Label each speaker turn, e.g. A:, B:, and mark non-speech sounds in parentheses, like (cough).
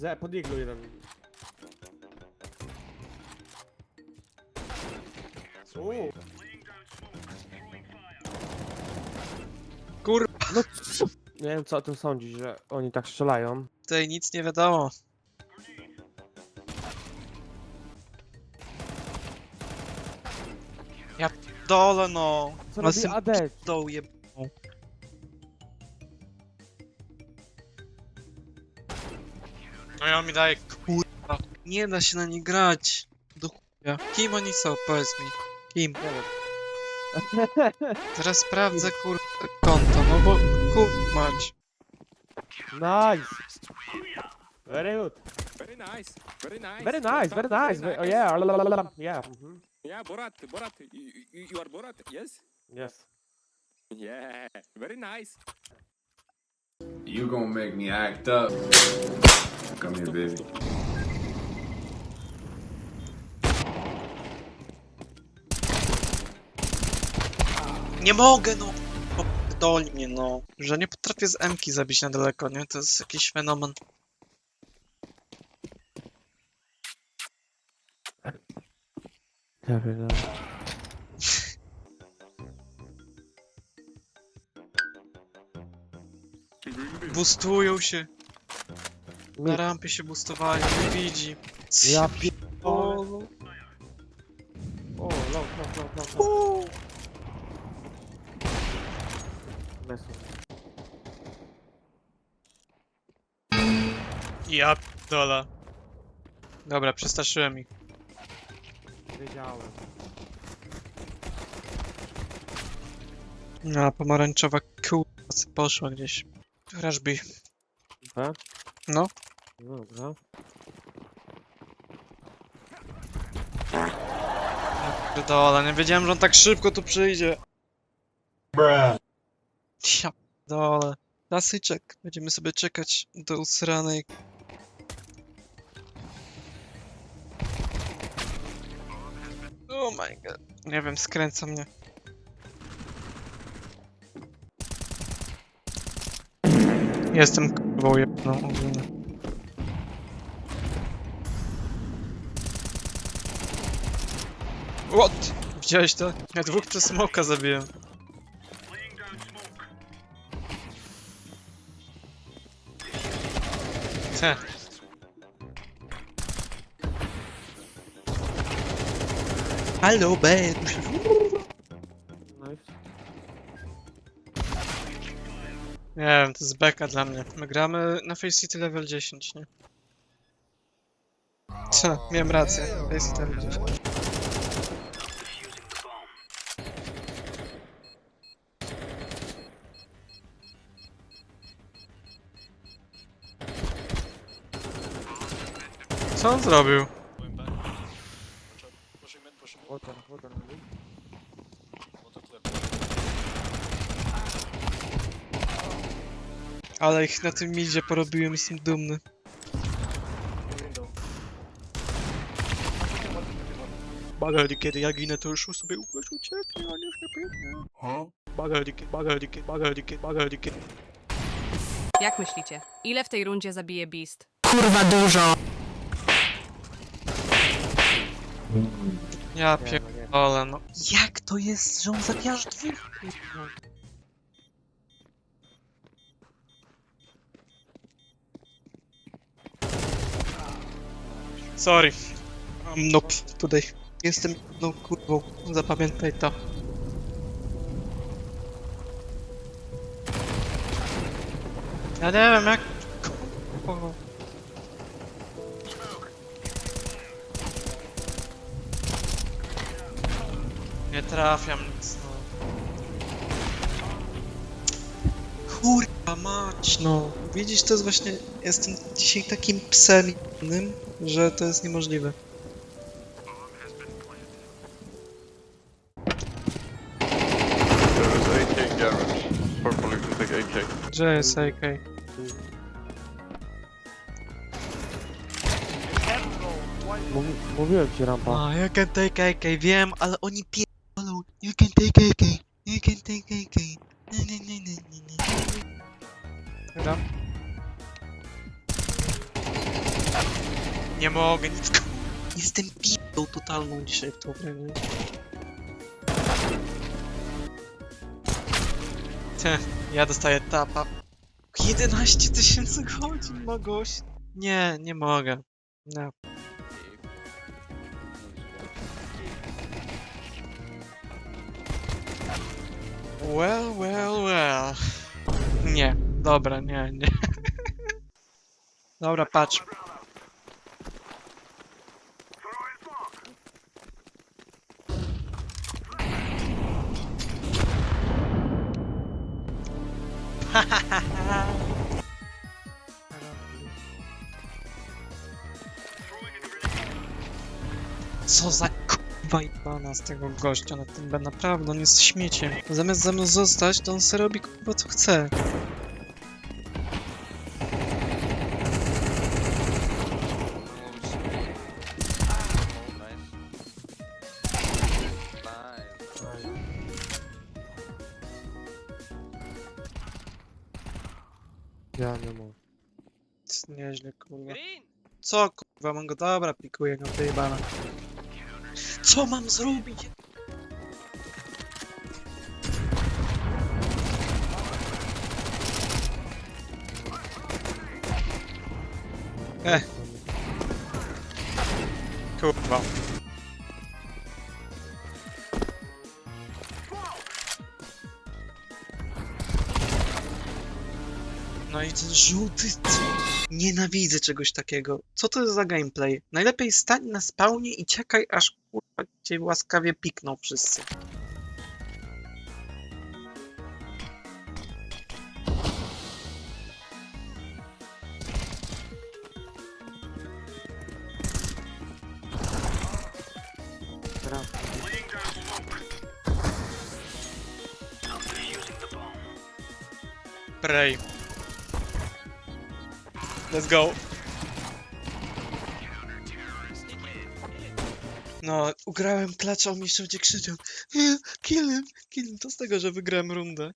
A: Za, pod iglu jeden. Uuu,
B: Kur...
A: no? Nie wiem co o tym sądzisz, że oni tak strzelają.
B: Tutaj nic nie wiadomo. Ja dole no.
A: Co robi AD?
B: Doł je... No i on mi daje kurwa. Nie da się na nie grać. Do chuja. Kim oni są? Powiedz mi. Kim? (laughs) Teraz sprawdzę kurwa konto, no bo kur... mać.
A: Nice! Very good.
C: Very nice. Very nice.
A: Very nice, very nice. Very, oh yeah, lalalala. yeah. mhm.
C: Yeah, Borat, Borat. You, you, you are Borat, yes?
A: Yes.
C: Yeah, very nice.
D: You gonna make me act up. Come here, baby.
B: Nie mogę no! Doli mnie no. Że nie potrafię z M-ki zabić na daleko, nie? To jest jakiś fenomen.
A: Ja wiem,
B: Boostują się. Na rampie się boostowają, nie widzi.
A: Ja pierdolę.
B: O,
A: O, low, low, low.
B: Ja dola. Dobra, przestraszyłem ich.
A: Wiedziałem.
B: No, pomarańczowa kurwa poszła gdzieś. Rashby.
A: B?
B: No.
A: Dobra.
B: Dola, nie wiedziałem, że on tak szybko tu przyjdzie. Ja dole. Klasyczek. Będziemy sobie czekać do usranej. Oh my god. Nie wiem, skręca mnie. Jestem kurwą jedną ogólnie. What? Widziałeś to? Ja dwóch przez smoka zabiłem. Te. Halo, B, tu się...
A: Nice.
B: Nie wiem, to jest beka dla mnie. My gramy na Face City level 10, nie? Co? Miałem rację. Face City level 10. Co on zrobił?
A: Water, water.
B: Ale ich na tym midzie porobiłem, jestem dumny. Bagali, kiedy ja ginę, to już sobie uwierz, ucieknie, a niech nie biegnie. Bagali,
E: Jak myślicie? Ile w tej rundzie zabije Beast?
B: Ja
A: Nie, no nie.
B: pierdolę, no. Jak to jest, że on zabija aż dwóch? Sorry. I'm noob today. Jestem no kurwą, zapamiętaj to. Ja nie wiem jak... Kurwa. Nie trafiam nic, no. Kurwa mać, no. Widzisz, to jest właśnie... Jestem dzisiaj takim psem innym, że to jest niemożliwe.
F: There is AK in garage. Purple, you can take AK.
B: Gdzie jest AK?
A: Mówi, mówiłem ci rampa.
B: A, you can take AK, wiem, ale oni pierdolą. You can take AK, you can take AK. Nie, nie, nie, nie, nie, nie. Dobra. Nie mogę, nic. ko- Jestem pidą totalną dzisiaj w tą grę, nie? Te, ja dostaję tapa. 11 tysięcy godzin ma gość. Nie, nie mogę. No. Well, well, well. Nie, dobra, nie, nie. Dobra, patrz. (laughs) Co za k***wa jebana z tego gościa na tym B, naprawdę, on jest śmieciem. Zamiast ze mną zostać, to on se robi k***wa co chce.
A: Ja nie mogę.
B: Nieźle, kurwa. Co kurwa, mam go, dobra, pikuję go, wyjebana. Co mam zrobić? Eh. Kurwa. No i ten żółty... Nienawidzę czegoś takiego. Co to jest za gameplay? Najlepiej stań na spawnie i czekaj, aż kurwa cię łaskawie pikną wszyscy. Pray. Let's go. No, ugrałem klacza, on mi jeszcze będzie krzyczał "Nie, (laughs) Kill him, kill him, to z tego, że wygrałem rundę.